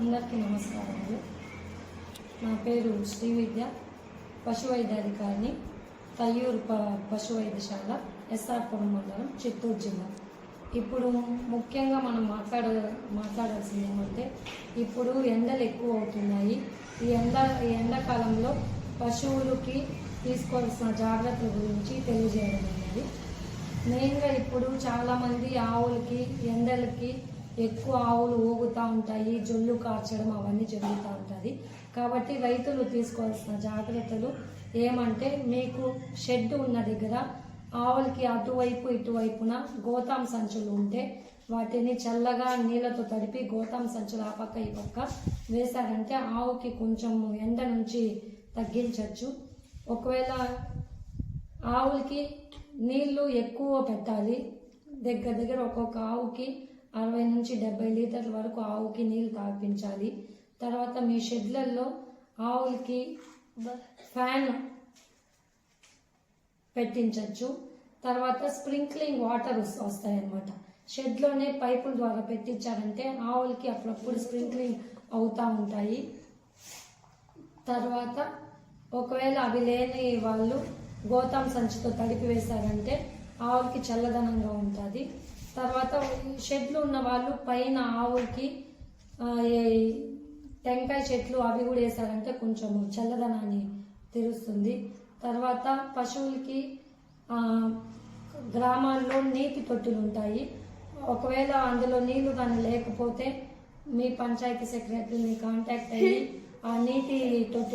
అందరికీ నమస్కారములు నా పేరు శ్రీ విద్య పశు వైద్యాధికారిని తయ్యూరు ప పశు వైద్యశాల ఎస్ఆర్పురం మండలం చిత్తూరు జిల్లా. ఇప్పుడు ముఖ్యంగా మనం మాట్లాడ మాట్లాడాల్సింది ఏమంటే ఇప్పుడు ఎండలు ఎక్కువ అవుతున్నాయి. ఈ ఎండ ఈ ఎండాకాలంలో పశువులకి తీసుకోవాల్సిన జాగ్రత్తల గురించి తెలియజేయడం అనేది. మెయిన్గా ఇప్పుడు చాలామంది ఆవులకి ఎండలకి ఎక్కువ ఆవులు ఊగుతూ ఉంటాయి జొల్లు కార్చడం అవన్నీ జరుగుతూ ఉంటుంది. కాబట్టి రైతులు తీసుకోవాల్సిన జాగ్రత్తలు ఏమంటే మీకు షెడ్ ఉన్న దగ్గర ఆవులకి అటువైపు ఇటువైపున గోతాం సంచులు ఉంటే వాటిని చల్లగా నీళ్ళతో తడిపి గోతాం సంచులు ఆ పక్క ఈ పక్క వేశారంటే ఆవుకి కొంచెం ఎండ నుంచి తగ్గించవచ్చు ఒకవేళ ఆవులకి నీళ్ళు ఎక్కువ పెట్టాలి దగ్గర దగ్గర ఒక్కొక్క ఆవుకి అరవై నుంచి డెబ్బై లీటర్ల వరకు ఆవుకి నీళ్ళు తాపించాలి తర్వాత మీ షెడ్లలో ఆవులకి ఫ్యాన్ పెట్టించవచ్చు తర్వాత స్ప్రింక్లింగ్ వాటర్ వస్తాయన్నమాట. షెడ్లోనే పైపుల ద్వారా పెట్టించారంటే ఆవులకి అప్పుడప్పుడు స్ప్రింక్లింగ్ అవుతూ ఉంటాయి. తర్వాత ఒకవేళ అవి లేని వాళ్ళు గోతాం సంచితో తడిపి వేశారంటే ఆవులకి చల్లదనంగా ఉంటుంది. తర్వాత షెడ్లు ఉన్న వాళ్ళు పైన ఆవులకి టెంకాయ చెట్లు అవి కూడా వేశారంటే కొంచెం చల్లదనాన్ని తెరుస్తుంది. తర్వాత పశువులకి గ్రామాల్లో నీటి తొట్టులు ఉంటాయి. ఒకవేళ అందులో నీళ్ళు కానీ లేకపోతే మీ పంచాయతీ సెక్రటరీని కాంటాక్ట్ అయ్యి ఆ నీటి తొట్టి